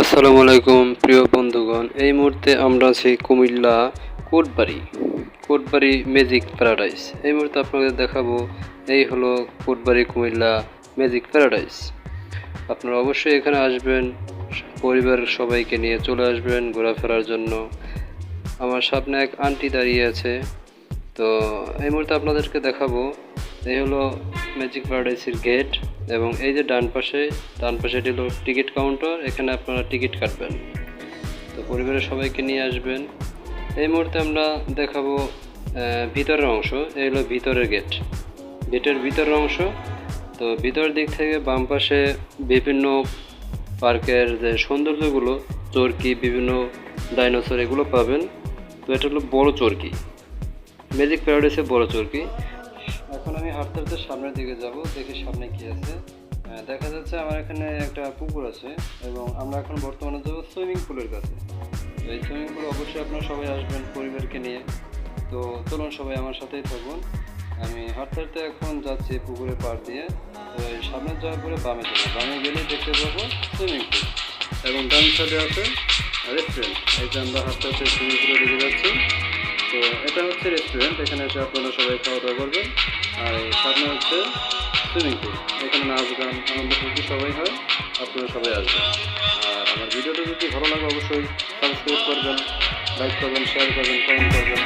আসসালামু আলাইকুম, প্রিয় বন্ধুগণ। এই মুহূর্তে আমরা আছি কুমিল্লা কোটবাড়ি কোটবাড়ি ম্যাজিক প্যারাডাইস। এই মুহূর্তে আপনাদের দেখাবো, এই হলো কোটবাড়ি কুমিল্লা ম্যাজিক প্যারাডাইস। আপনারা অবশ্যই এখানে আসবেন, পরিবারের সবাইকে নিয়ে চলে আসবেন ঘোরাফেরার জন্য। আমার সামনে এক আন্টি দাঁড়িয়ে আছে। তো এই মুহূর্তে আপনাদেরকে দেখাবো, এই হলো ম্যাজিক প্যারাডাইসের গেট। এবং এই যে ডান পাশে ডান পাশে এটি হলো টিকিট কাউন্টার, এখানে আপনারা টিকিট কাটবেন। তো পরিবারের সবাইকে নিয়ে আসবেন। এই মুহূর্তে আমরা দেখাবো ভিতরের অংশ, এই হলো ভিতরের গেট। গেটের ভিতরের অংশ, তো ভিতরের দিক থেকে বাম পাশে বিভিন্ন পার্কের যে সৌন্দর্যগুলো, চরকি, বিভিন্ন ডাইনোসর, এগুলো পাবেন। তো এটা হলো বড় চরকি। ম্যাজিক প্যারাডাইসে বড় চরকি। এখন আমি হাঁটতে হাঁটতে সামনের দিকে যাব, দেখি সামনে কি আছে। দেখা যাচ্ছে আমার এখানে একটা পুকুর আছে এবং আমরা এখন বর্তমানে যাব সুইমিং পুলের কাছে। এই সুইমিং পুল অবশ্যই আপনারা সবাই আসবেন পরিবারকে নিয়ে। তো চলুন সবাই আমার সাথেই থাকুন। আমি হাঁটতে হাঁটতে এখন যাচ্ছি পুকুরের পাড় দিয়ে। তো সামনে যাওয়ার পরে বামে যাব। বামে গেলেই দেখতে পাবো সুইমিং পুল। এবং ডান সাইডে আছে রেস্টুরেন্ট। এই যে আমরা হাঁটতে হাঁটতে সুইমিং পুলে ঢুকে যাচ্ছি। তো এটা হচ্ছে রেস্টুরেন্ট এখানে এসে আপনারা সবাই খাওয়া দাওয়া করবেন। আর সামনে হচ্ছে সুইমিং পুল এখানে নাচ গান, আনন্দ ফুর্তি সবাই হয়, আপনারা সবাই আসবেন। আর আমার ভিডিওটা যদি ভালো লাগে অবশ্যই সাবস্ক্রাইব করবেন লাইক করবেন শেয়ার করবেন কমেন্ট করবেন।